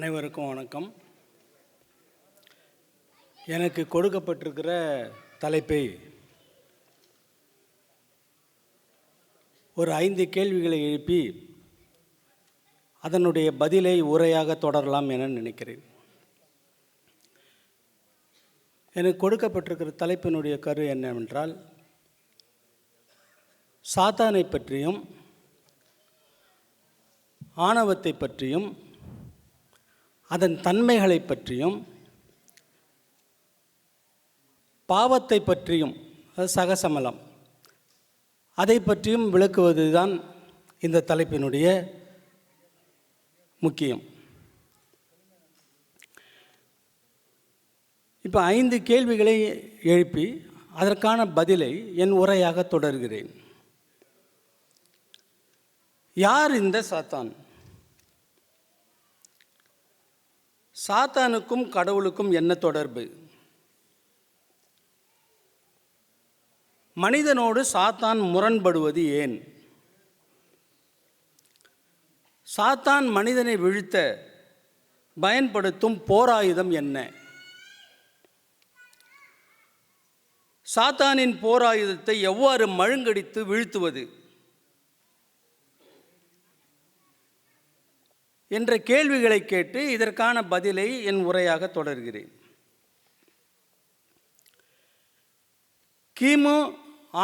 அனைவருக்கும் வணக்கம். எனக்கு கொடுக்கப்பட்டிருக்கிற தலைப்பை ஒரு ஐந்து கேள்விகளை எழுப்பி அதனுடைய பதிலை உரையாக தொடரலாம் என நினைக்கிறேன். எனக்கு கொடுக்கப்பட்டிருக்கிற தலைப்பினுடைய கரு என்னவென்றால் சாத்தானை பற்றியும் ஆணவத்தை பற்றியும் அதன் தன்மைகளை பற்றியும் பாவத்தை பற்றியும் அது சகசமலம். அதை பற்றியும் விளக்குவது தான் இந்த தலைப்பினுடைய முக்கியம். இப்போ ஐந்து கேள்விகளை எழுப்பி அதற்கான பதிலை என் உரையாக தொடர்கிறேன். யார் இந்த சாத்தான்? சாத்தானுக்கும் கடவுளுக்கும் என்ன தொடர்பு? மனிதனோடு சாத்தான் முரண்படுவது ஏன்? சாத்தான் மனிதனை வீழ்த்த பயன்படுத்தும் போராயுதம் என்ன? சாத்தானின் போராயுதத்தை எவ்வாறு மழுங்கடித்து வீழ்த்துவது? என்ற கேள்விகளை கேட்டு இதற்கான பதிலை என் உரையாக தொடர்கிறேன். கிமு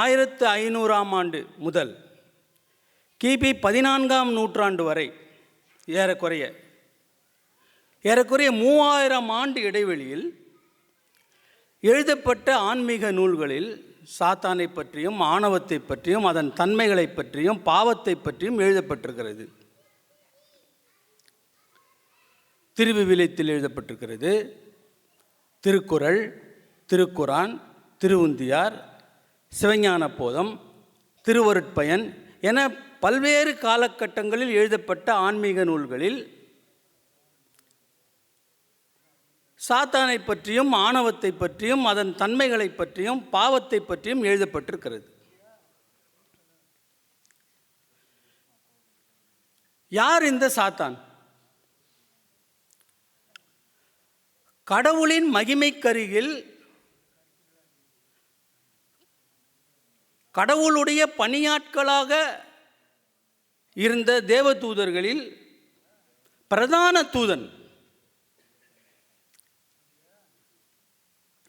ஆயிரத்து ஐநூறாம் ஆண்டு முதல் கிபி பதினான்காம் நூற்றாண்டு வரை ஏறக்குறைய ஏறக்குறைய மூவாயிரம் ஆண்டு இடைவெளியில் எழுதப்பட்ட ஆன்மீக நூல்களில் சாத்தானை பற்றியும் ஆணவத்தை பற்றியும் அதன் தன்மைகளை பற்றியும் பாவத்தை பற்றியும் எழுதப்பட்டிருக்கிறது. திருவிவிலியத்தில் எழுதப்பட்டிருக்கிறது. திருக்குறள் திருக்குரான் திருவுந்தியார் சிவஞான போதம் திருவருட்பயன் என பல்வேறு காலகட்டங்களில் எழுதப்பட்ட ஆன்மீக நூல்களில் சாத்தானை பற்றியும் ஆணவத்தை பற்றியும் அதன் தன்மைகளை பற்றியும் பாவத்தை பற்றியும் எழுதப்பட்டிருக்கிறது. யார் இந்த சாத்தான்? கடவுளின் மகிமைக்கருகில் கடவுளுடைய பணியாட்களாக இருந்த தேவதூதர்களில் பிரதான தூதன்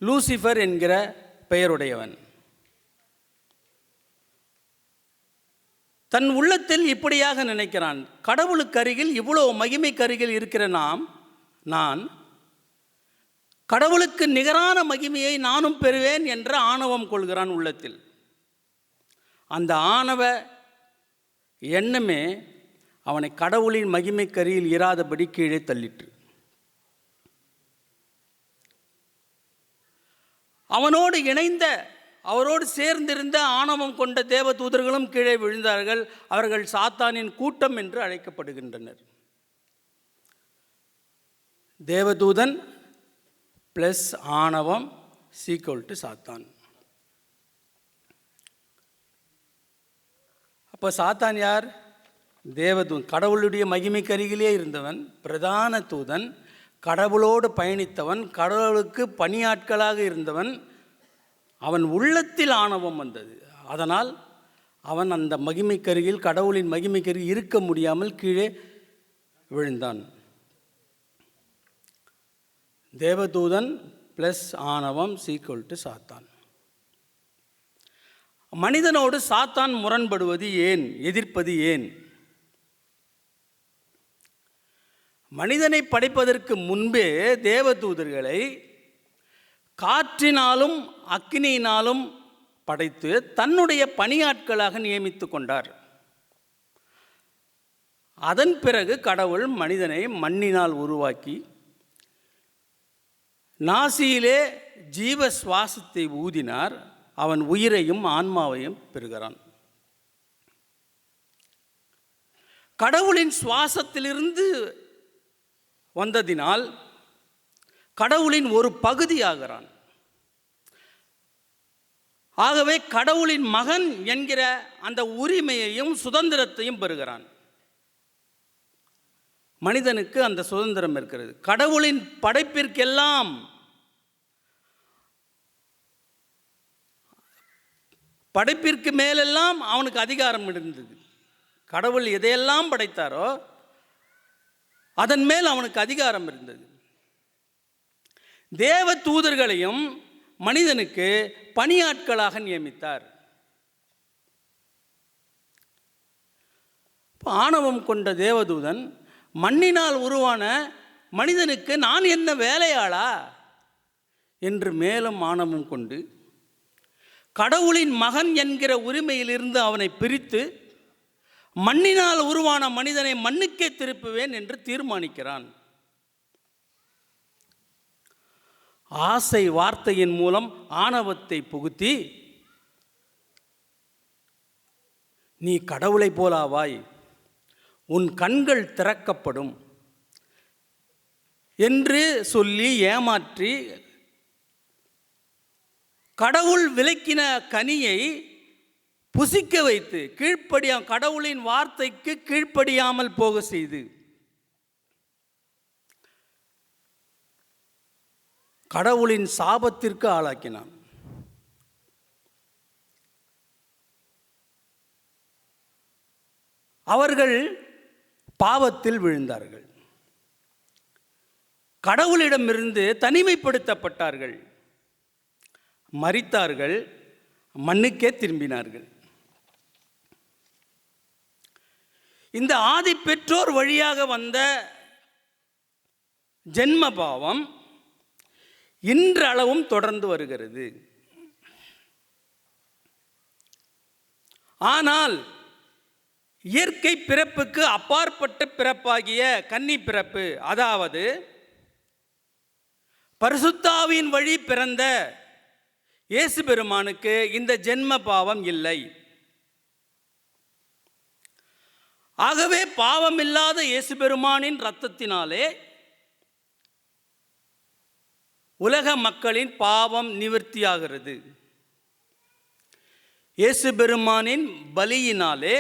லூசிஃபர் என்கிற பெயருடையவன். தன் உள்ளத்தில் இப்படியாக நினைக்கிறான் கடவுளுக்கு அருகில் இவ்வளோ மகிமைக்கு அருகில் இருக்கிற நாம் நான் கடவுளுக்கு நிகரான மகிமையை நானும் பெறுவேன் என்ற ஆணவம் கொள்கிறான் உள்ளத்தில். அந்த ஆணவ எண்ணமே அவனை கடவுளின் மகிமை கரியில் இராதபடி கீழே தள்ளிற்று. அவனோடு இணைந்த அவரோடு சேர்ந்திருந்த ஆணவம் கொண்ட தேவ தூதர்களும் கீழே விழுந்தார்கள். அவர்கள் சாத்தானின் கூட்டம் என்று அழைக்கப்படுகின்றனர். தேவதூதன் ப்ளஸ் ஆணவம் சீக்வல் டு சாத்தான். அப்போ சாத்தான் யார்? தேவதூன் கடவுளுடைய மகிமைக்கு அருகிலே இருந்தவன் பிரதான தூதன் கடவுளோடு பயணித்தவன் கடவுளுக்கு பணியாட்களாக இருந்தவன் அவன் உள்ளத்தில் ஆணவம் வந்தது. அதனால் அவன் அந்த மகிமைக்கருகில் கடவுளின் மகிமைக்கருகில் இருக்க முடியாமல் கீழே விழுந்தான். தேவதூதன் ப்ளஸ் ஆணவம் சீக்குவல் டு சாத்தான். மனிதனோடு சாத்தான் முரண்படுவது ஏன்? எதிர்ப்பது ஏன்? மனிதனை படைப்பதற்கு முன்பே தேவதூதர்களை காற்றினாலும் அக்னியினாலும் படைத்து தன்னுடைய பணியாட்களாக நியமித்து கொண்டார். அதன் பிறகு கடவுள் மனிதனை மண்ணினால் உருவாக்கி நாசியிலே ஜீவ சுவாசத்தை ஊதினார். அவன் உயிரையும் ஆன்மாவையும் பெறுகிறான். கடவுளின் சுவாசத்திலிருந்து வந்ததினால் கடவுளின் ஒரு பகுதியாகிறான். ஆகவே கடவுளின் மகன் என்கிற அந்த உரிமையையும் சுதந்திரத்தையும் பெறுகிறான். மனிதனுக்கு அந்த சுதந்திரம் இருக்கிறது. கடவுளின் படைப்பிற்கெல்லாம் படைப்பிற்கு மேலெல்லாம் அவனுக்கு அதிகாரம் இருந்தது. கடவுள் எதையெல்லாம் படைத்தாரோ அதன் மேல் அவனுக்கு அதிகாரம் இருந்தது. தேவ தூதர்களையும் மனிதனுக்கு பணியாட்களாக நியமித்தார். ஆணவம் கொண்ட தேவதூதன் மண்ணினால் உருவான மனிதனுக்கு நான் என்ன வேலையாளா? என்று மேலும் ஆணவம் கொண்டு கடவுளின் மகன் என்கிற உரிமையிலிருந்து அவனை பிரித்து மண்ணினால் உருவான மனிதனை மண்ணுக்கே திருப்புவேன் என்று தீர்மானிக்கிறான். ஆசை வார்த்தையின் மூலம் ஆணவத்தை புகுத்தி நீ கடவுளைப் போலாவாய். உன் கண்கள் திறக்கப்படும் என்று சொல்லி ஏமாற்றி கடவுள் விலக்கின கனியை புசிக்க வைத்து கீழ்ப்படியா கடவுளின் வார்த்தைக்கு கீழ்ப்படியாமல் போக செய்து. கடவுளின் சாபத்திற்கு ஆளாக்கினான். அவர்கள் பாவத்தில் விழுந்தார்கள். கடவுளிடமிருந்து தனிமைப்படுத்தப்பட்டார்கள். மறித்தார்கள் மண்ணுக்கே திரும்பினார்கள். இந்த ஆதி பெற்றோர் வழியாக வந்த ஜென்ம பாவம் இன்றளவும் தொடர்ந்து வருகிறது. ஆனால் இயற்கை பிறப்புக்கு அப்பாற்பட்ட பிறப்பாகிய கன்னி பிறப்பு. அதாவது பரிசுத்தாவின் வழி பிறந்த இயேசு பெருமானுக்கு இந்த ஜென்ம பாவம் இல்லை. ஆகவே பாவமில்லாத இயேசு பெருமானின் இரத்தத்தினாலே உலக மக்களின் பாவம் நிவர்த்தியாகிறது. இயேசு பெருமானின் பலியினாலே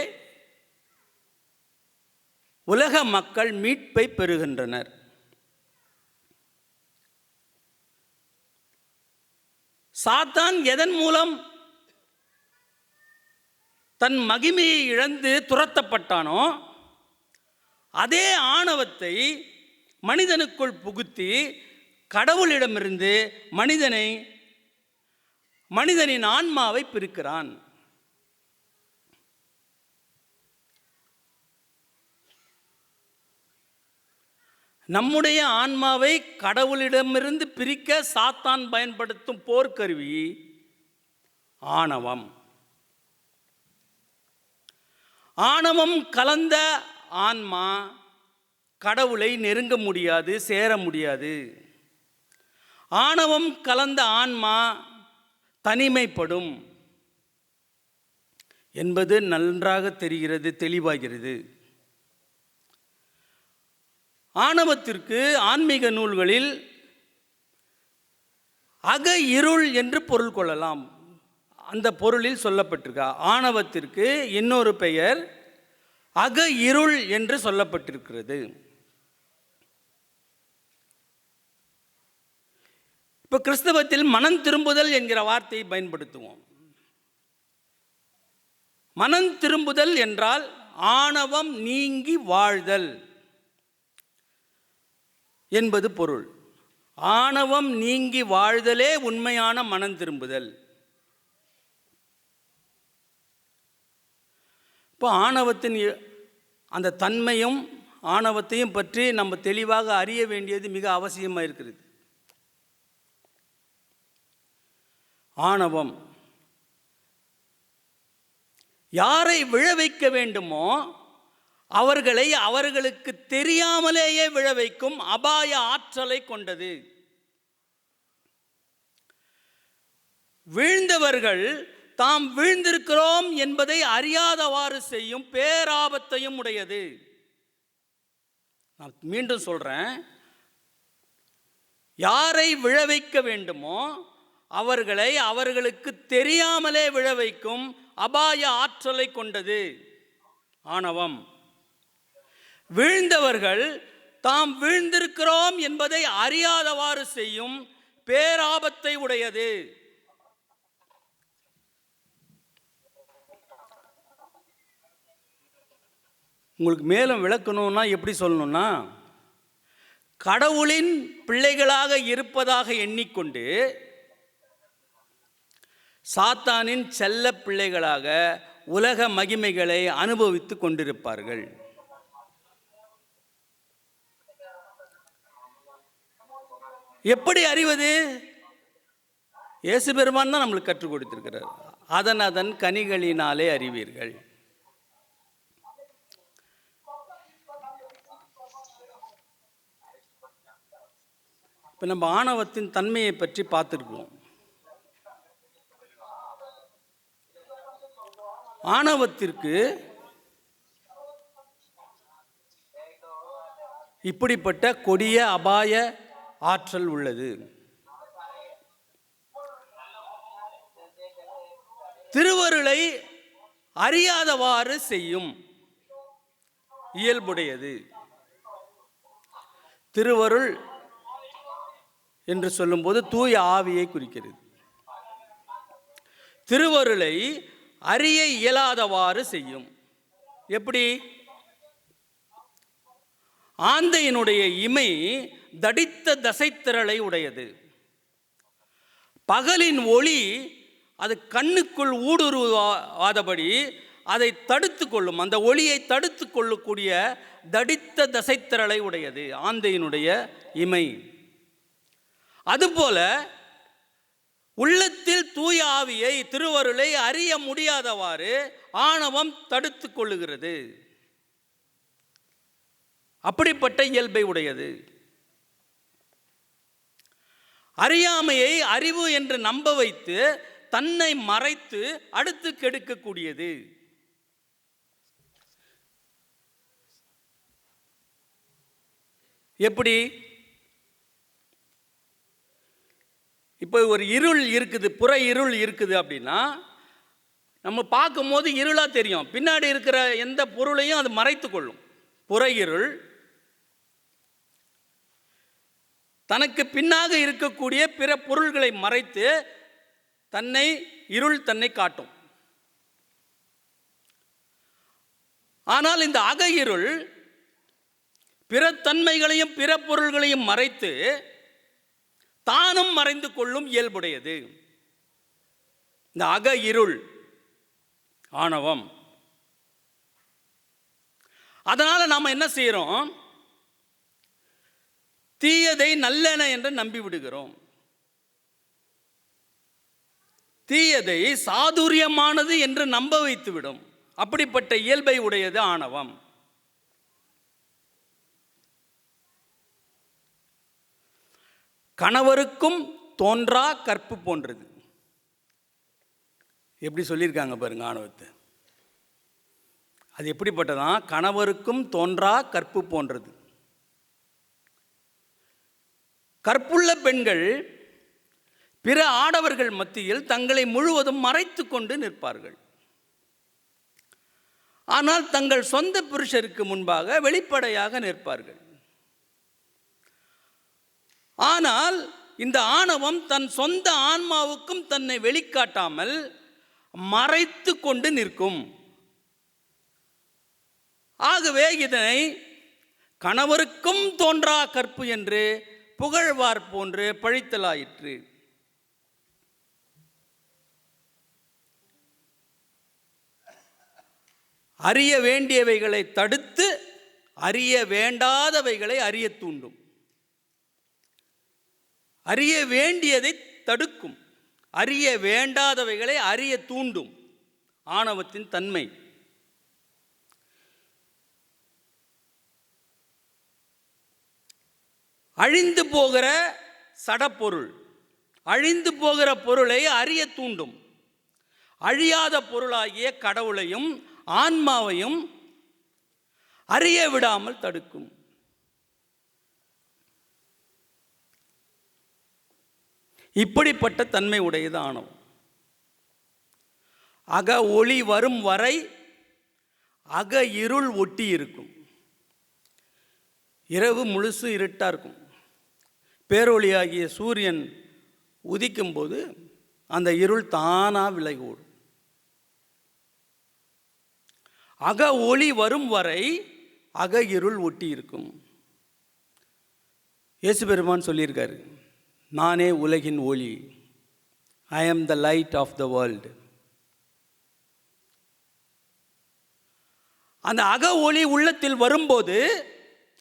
உலக மக்கள் மீட்பை பெறுகின்றனர். சாத்தான் எதன் மூலம் தன் மகிமையை இழந்து துரத்தப்பட்டானோ அதே ஆணவத்தை மனிதனுக்குள் புகுத்தி கடவுளிடமிருந்து மனிதனை மனிதனின் ஆன்மாவை பிரிக்கிறான். நம்முடைய ஆன்மாவை கடவுளிடமிருந்து பிரிக்க சாத்தான் பயன்படுத்தும் போர்க்கருவி ஆணவம். ஆணவம் கலந்த ஆன்மா கடவுளை நெருங்க முடியாது சேர முடியாது. ஆணவம் கலந்த ஆன்மா தனிமைப்படும் என்பது நன்றாக தெரிகிறது தெளிவாகிறது. ஆணவத்திற்கு ஆன்மீக நூல்களில் அக இருள் என்று பொருள் கொள்ளலாம். அந்த பொருளில் சொல்லப்பட்டிருக்கா. ஆணவத்திற்கு இன்னொரு பெயர் அக இருள் என்று சொல்லப்பட்டிருக்கிறது. இப்போ கிறிஸ்தவத்தில் மனம் திரும்புதல் என்கிற வார்த்தையை பயன்படுத்துவோம். மனம் திரும்புதல் என்றால் ஆணவம் நீங்கி வாழ்தல். என்பது பொருள். ஆணவம் நீங்கி வாழ்தலே உண்மையான மனம் திரும்புதல். இப்போ ஆணவத்தின் அந்த தன்மையும் ஆணவத்தையும் பற்றி நம்ம தெளிவாக அறிய வேண்டியது மிக அவசியமாக இருக்கிறது. ஆணவம். யாரை விழ வைக்க வேண்டுமோ அவர்களை அவர்களுக்கு தெரியாமலேயே விழ வைக்கும் அபாய ஆற்றலை கொண்டது. வீழ்ந்தவர்கள் தாம் வீழ்ந்திருக்கிறோம் என்பதை அறியாதவாறு செய்யும் பேராபத்தையும் உடையது. நான் மீண்டும் சொல்றேன். யாரை விழ வைக்க வேண்டுமோ அவர்களை அவர்களுக்கு தெரியாமலே விழ வைக்கும் அபாய ஆற்றலை கொண்டது. ஆணவம். வீழ்ந்தவர்கள் தாம் வீழ்ந்திருக்கிறோம் என்பதை அறியாதவாறு செய்யும் பேராபத்தை உடையது. உங்களுக்கு மேலும் விளக்கணும்னா எப்படி சொல்லணும்னா கடவுளின் பிள்ளைகளாக இருப்பதாக எண்ணிக்கொண்டு சாத்தானின் செல்ல பிள்ளைகளாக உலக மகிமைகளை அனுபவித்து கொண்டிருப்பார்கள். எப்படி அறிவது? இயேசு பெருமான் தான் நம்மளுக்கு கற்றுக் கொடுத்திருக்கிறார். அதன் அதன் கனிகளினாலே அறிவீர்கள். இப்போ நம்ம ஆணவத்தின் தன்மையை பற்றி பார்த்துருக்கோம் ஆணவத்திற்கு இப்படிப்பட்ட கொடிய அபாய ஆற்றல் உள்ளது. திருவருளை அறியாதவாறு செய்யும் இயல்புடையது. திருவருள் என்று சொல்லும்போது தூய ஆவியை குறிக்கிறது. திருவருளை அறிய இயலாதவாறு செய்யும். எப்படி? ஆந்தையினுடைய இமை தடித்த தசைத்திரளை உடையது. பகலின் ஒளி அது கண்ணுக்குள் ஊடுருவாதபடி அதை தடுத்து கொள்ளும் அந்த ஒளியை தடுத்து கொள்ளக்கூடிய தடித்த தசைத்திரளை உடையது. ஆந்தையினுடைய இமை. அதுபோல உள்ளத்தில் தூய ஆவியை திருவருளை அறிய முடியாதவாறு ஆணவம் தடுத்து கொள்ளுகிறது அப்படிப்பட்ட இயல்பை உடையது. அறியாமையை அறிவு என்று நம்ப வைத்து தன்னை மறைத்து அடுத்து கெடுக்கக்கூடியது. எப்படி? இப்போ ஒரு இருள் இருக்குது புற இருள் இருக்குது அப்படின்னா நம்ம பார்க்கும்போது இருளாக தெரியும். பின்னாடி இருக்கிற எந்த பொருளையும் அது மறைத்து கொள்ளும். புற இருள் தனக்கு பின்னாக இருக்கக்கூடிய பிற பொருள்களை மறைத்து தன்னை இருள் தன்னை காட்டும். ஆனால் இந்த அக இருள் பிற தன்மைகளையும் பிற பொருள்களையும் மறைத்து தானும் மறைந்து கொள்ளும் இயல்புடையது. இந்த அக இருள் ஆணவம். அதனால் நாம் என்ன செய்கிறோம் தீயதை நல்லென என்று நம்பிவிடுகிறோம். தீயதை சாதுரியமானது என்று நம்ப வைத்துவிடும். அப்படிப்பட்ட இயல்பை உடையது ஆணவம். கணவருக்கும் தோன்றா கற்பு போன்றது. எப்படி சொல்லியிருக்காங்க பாருங்க ஆணவத்தை. அது எப்படிப்பட்டதான் கணவருக்கும் தோன்றா கற்பு போன்றது. கற்புள்ள பெண்கள் பிற ஆடவர்கள் மத்தியில் தங்களை முழுவதும் மறைத்து கொண்டு நிற்பார்கள். ஆனால் தங்கள் சொந்த புருஷருக்கு முன்பாக வெளிப்படையாக நிற்பார்கள். ஆனால் இந்த ஆணவம் தன் சொந்த ஆன்மாவுக்கும் தன்னை வெளிக்காட்டாமல் மறைத்து கொண்டு நிற்கும். ஆகவே இதனை கணவருக்கும் தோன்றா கற்பு என்று புகழ்வார் போன்று பழித்தலாயிற்று. அறிய வேண்டியவைகளை தடுத்து அறிய வேண்டாதவைகளை அறிய தூண்டும். அறிய வேண்டியதை தடுக்கும். அறிய வேண்டாதவைகளை அறிய தூண்டும். ஆணவத்தின் தன்மை. அழிந்து போகிற சடப்பொருள். அழிந்து போகிற பொருளை அறிய தூண்டும். அழியாத பொருளாகிய கடவுளையும் ஆன்மாவையும் அறிய விடாமல் தடுக்கும். இப்படிப்பட்ட தன்மை உடையது ஆணவம். அக ஒளி வரும் வரை அக இருள் ஒட்டி இருக்கும். இரவு முழுசு இருட்டாக இருக்கும். பேரொளியாகிய சூரியன் உதிக்கும்போது அந்த இருள் தானாக விலகி ஓடும் அக ஒளி வரும் வரை அக இருள் ஒட்டி இருக்கும். இயேசு பெருமான் சொல்லியிருக்காரு நானே உலகின் ஒளி I am the light of the world அந்த அக ஒளி உள்ளத்தில் வரும்போது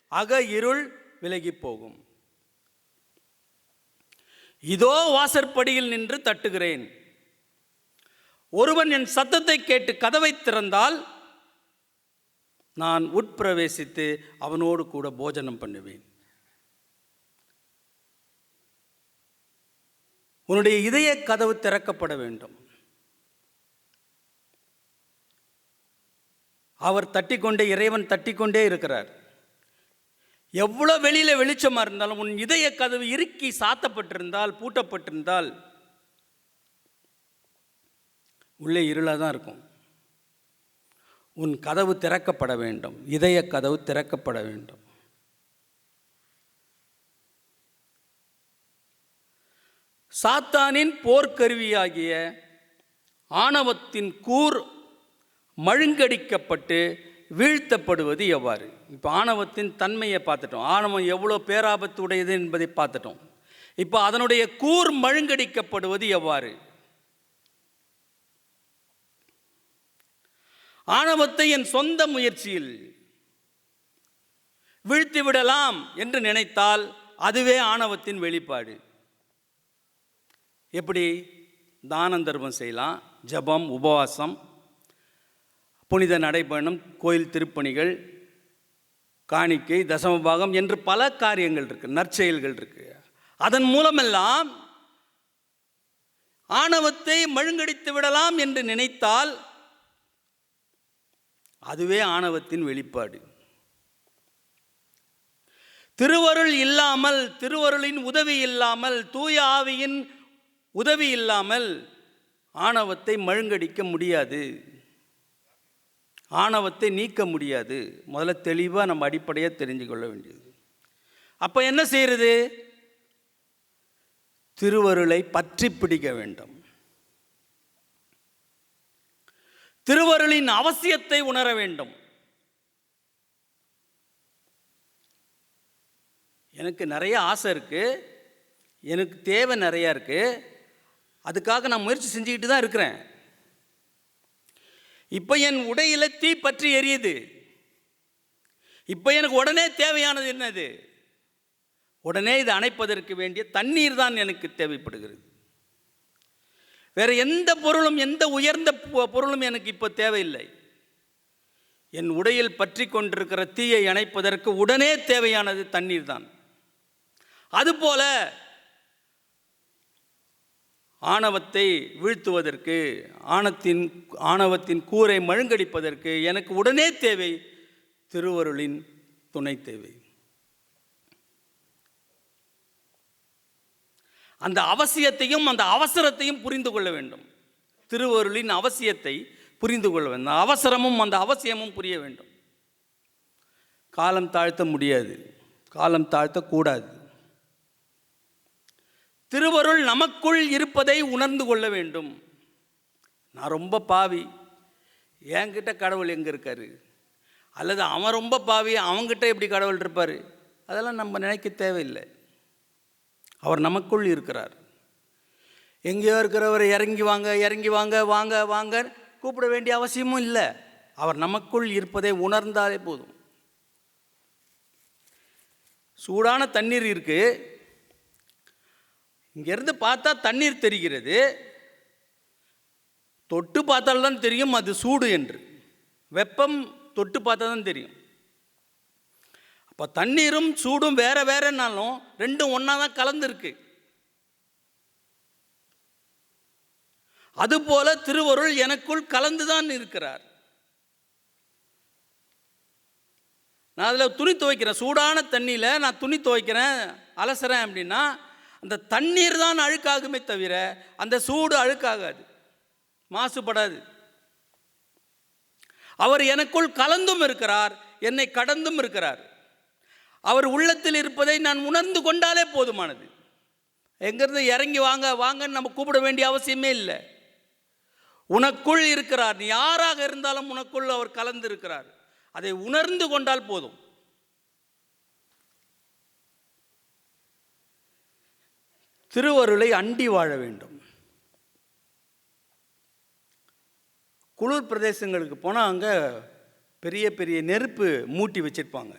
அக இருள் விலகி போகும். இதோ வாசற்படியில் நின்று தட்டுகிறேன். ஒருவன் என் சத்தத்தை கேட்டு கதவை திறந்தால் நான் உட்பிரவேசித்து அவனோடு கூட போஜனம் பண்ணுவேன். உன்னுடைய இதய கதவு திறக்கப்பட வேண்டும். அவர் தட்டிக்கொண்டே இறைவன் தட்டிக்கொண்டே இருக்கிறார். எவ்வளோ வெளியில வெளிச்சமாக இருந்தாலும் உன் இதய கதவு இறுக்கி சாத்தப்பட்டிருந்தால் பூட்டப்பட்டிருந்தால் உள்ளே இருளாக தான் இருக்கும். உன் கதவு திறக்கப்பட வேண்டும். இதய கதவு திறக்கப்பட வேண்டும். சாத்தானின் போர்க்கருவியாகிய ஆணவத்தின் கூர் மழுங்கடிக்கப்பட்டு வீழ்த்தப்படுவது எவ்வாறு? இப்போ ஆணவத்தின் தன்மையை பார்த்துட்டோம். ஆணவம் எவ்வளோ பேராபத்து உடையது என்பதை பார்த்துட்டோம். இப்போ அதனுடைய கூர் மழுங்கடிக்கப்படுவது எவ்வாறு? ஆணவத்தை என் சொந்த முயற்சியில் வீழ்த்தி விடலாம் என்று நினைத்தால் அதுவே ஆணவத்தின் வெளிப்பாடு. எப்படி? தானந்தர்மம் செய்யலாம். ஜபம் உபவாசம் புனித நடைபயணம் கோயில் திருப்பணிகள் காணிக்கை தசமபாகம் என்று பல காரியங்கள் இருக்குது நற்செயல்கள் இருக்குது அதன் மூலமெல்லாம் ஆணவத்தை மழுங்கடித்து விடலாம் என்று நினைத்தால் அதுவே ஆணவத்தின் வெளிப்பாடு. திருவருள் இல்லாமல் திருவருளின் உதவி இல்லாமல் தூய ஆவியின் உதவி இல்லாமல் ஆணவத்தை மழுங்கடிக்க முடியாது. ஆணவத்தை நீக்க முடியாது. முதல்ல தெளிவாக நம்ம அடிப்படையாக தெரிஞ்சு கொள்ள வேண்டியது. அப்போ என்ன செய்கிறது திருவருளை பற்றி பிடிக்க வேண்டும். திருவருளின் அவசியத்தை உணர வேண்டும். எனக்கு நிறைய ஆசை இருக்குது எனக்கு தேவை நிறையா இருக்குது அதுக்காக நான் முயற்சி செஞ்சுக்கிட்டு தான் இருக்கிறேன். இப்போ என் உடையில தீ பற்றி எரியுது. இப்போ எனக்கு உடனே தேவையானது என்னது? உடனே இதை அணைப்பதற்கு வேண்டிய தண்ணீர் தான் எனக்கு தேவைப்படுகிறது. வேற எந்த பொருளும் எந்த உயர்ந்த பொ- பொருளும் எனக்கு இப்போ தேவையில்லை. என் உடையில் பற்றி கொண்டிருக்கிற தீயை அணைப்பதற்கு உடனே தேவையானது தண்ணீர் தான். அதுபோல ஆணவத்தை வீழ்த்துவதற்கு ஆணத்தின் ஆணவத்தின் கூரை மழுங்கடிப்பதற்கு எனக்கு உடனே தேவை திருவருளின் துணை தேவை. அந்த அவசியத்தையும் அந்த அவசரத்தையும் புரிந்து கொள்ள வேண்டும். திருவருளின் அவசியத்தை புரிந்து கொள்ள வேண்டும். அவசரமும் அந்த அவசியமும் புரிய வேண்டும். காலம் தாழ்த்த முடியாது. காலம் தாழ்த்தக்கூடாது. திருவருள் நமக்குள் இருப்பதை உணர்ந்து கொள்ள வேண்டும். நான் ரொம்ப பாவி. என்கிட்ட கடவுள் எங்கே இருக்காரு? அல்லது அவன் ரொம்ப பாவி அவன்கிட்ட எப்படி கடவுள் இருப்பார்? அதெல்லாம் நம்ம நினைக்க தேவையில்லை. அவர் நமக்குள் இருக்கிறார். எங்கேயோ இருக்கிறவர் இறங்கி வாங்க இறங்கி வாங்க வாங்க வாங்க. கூப்பிட வேண்டிய அவசியமும் இல்லை. அவர் நமக்குள் இருப்பதை உணர்ந்தாலே போதும். சூடான தண்ணீர் இருக்குது இங்கேருந்து பார்த்தா தண்ணீர் தெரிகிறது. தொட்டு பார்த்தால்தான் தெரியும் அது சூடு என்று. வெப்பம் தொட்டு பார்த்தா தான் தெரியும். அப்போ தண்ணீரும் சூடும் வேற வேறனாலும் ரெண்டும் ஒன்றா தான் கலந்துருக்கு. அதுபோல திருவருள் எனக்குள் கலந்துதான் இருக்கிறார். நான் அதில் துணி துவைக்கிறேன். சூடான தண்ணியில் நான் துணி துவைக்கிறேன் அலசுறேன் அப்படின்னா அந்த தண்ணீர் தான் அழுக்காகுமே தவிர அந்த சூடு அழுக்காகாது. மாசுபடாது. அவர் எனக்குள் கலந்தும் இருக்கிறார் என்னை கடந்தும் இருக்கிறார். அவர் உள்ளத்தில் இருப்பதை நான் உணர்ந்து கொண்டாலே போதுமானது. எங்கிருந்து இறங்கி வாங்க வாங்கன்னு நம்ம கூப்பிட வேண்டிய அவசியமே இல்லை. உனக்குள் இருக்கிறார் நீ யாராக இருந்தாலும் உனக்குள் அவர் கலந்து இருக்கிறார் அதை உணர்ந்து கொண்டால் போதும். திருவருளை அண்டி வாழ வேண்டும். குளிர் பிரதேசங்களுக்கு போனால் அங்கே பெரிய பெரிய நெருப்பு மூட்டி வச்சிருப்பாங்க.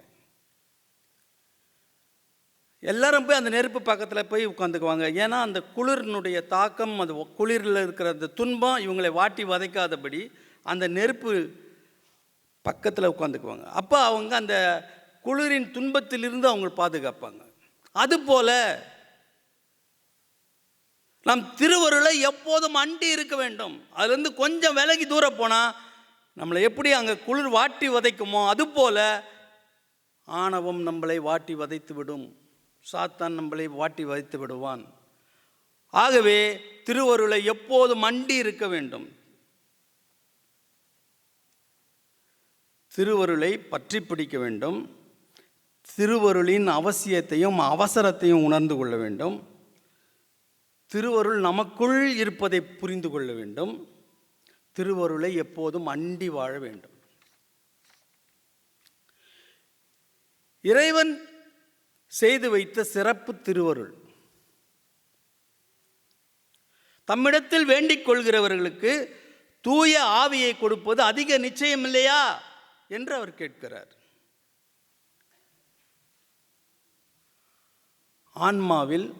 எல்லாரும் போய் அந்த நெருப்பு பக்கத்தில் போய் உட்காந்துக்குவாங்க. ஏன்னா அந்த குளிரினுடைய தாக்கம் அது குளிரில் இருக்கிற அந்த துன்பம் இவங்களை வாட்டி வதைக்காதபடி அந்த நெருப்பு பக்கத்தில் உட்காந்துக்குவாங்க. அப்போ அவங்க அந்த குளிரின் துன்பத்திலிருந்து அவங்க பாதுகாப்பாங்க. அதுபோல் நாம் திருவருளை எப்போதும் அண்டி இருக்க வேண்டும். அதுலேருந்து கொஞ்சம் விலகி தூரம் போனால் நம்மளை எப்படி அங்கே குளிர் வாட்டி வதைக்குமோ அதுபோல் ஆணவம் நம்மளை வாட்டி வதைத்து விடும். சாத்தான் நம்மளை வாட்டி வதைத்து விடுவான். ஆகவே திருவருளை எப்போதும் அண்டி இருக்க வேண்டும். திருவருளை பற்றி பிடிக்க வேண்டும். திருவருளின் அவசியத்தையும் அவசரத்தையும் உணர்ந்து கொள்ள வேண்டும். திருவருள் நமக்குள் இருப்பதை புரிந்து கொள்ள வேண்டும். திருவருளை எப்போதும் அண்டி வாழ வேண்டும். இறைவன் செய்து வைத்த சிறப்பு திருவருள். தம்மிடத்தில் வேண்டிக் கொள்கிறவர்களுக்கு தூய ஆவியை கொடுப்பது அதிக நிச்சயம் இல்லையா? என்று அவர் கேட்கிறார். ஆன்மாவில்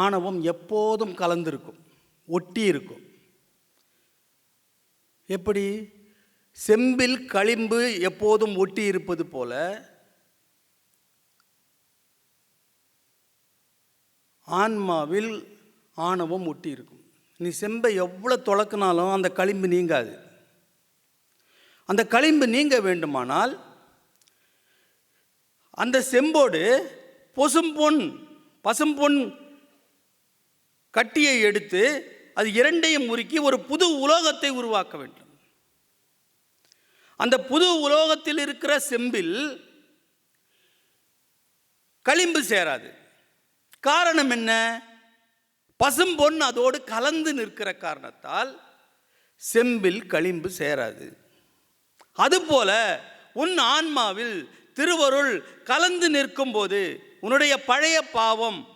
ஆணவம் எப்போதும் கலந்திருக்கும் ஒட்டி இருக்கும். எப்படி? செம்பில் களிம்பு எப்போதும் ஒட்டி இருப்பது போல ஆன்மாவில் ஆணவம் ஒட்டி இருக்கும். நீ செம்பை எவ்வளோ தொலக்கினாலும் அந்த களிம்பு நீங்காது. அந்த களிம்பு நீங்க வேண்டுமானால் அந்த செம்போடு பொசும்பொன் பசும்பொன் கட்டியை எடுத்து அது இரண்டையும் முறுக்கி ஒரு புது உலோகத்தை உருவாக்க வேண்டும். அந்த புது உலோகத்தில் இருக்கிற செம்பில் களிம்பு சேராது. காரணம் என்ன? பசும்பொன் அதோடு கலந்து நிற்கிற காரணத்தால் செம்பில் களிம்பு சேராது. அதுபோல உன் ஆன்மாவில் திருவருள் கலந்து நிற்கும் போது உன்னுடைய பழைய பாவம்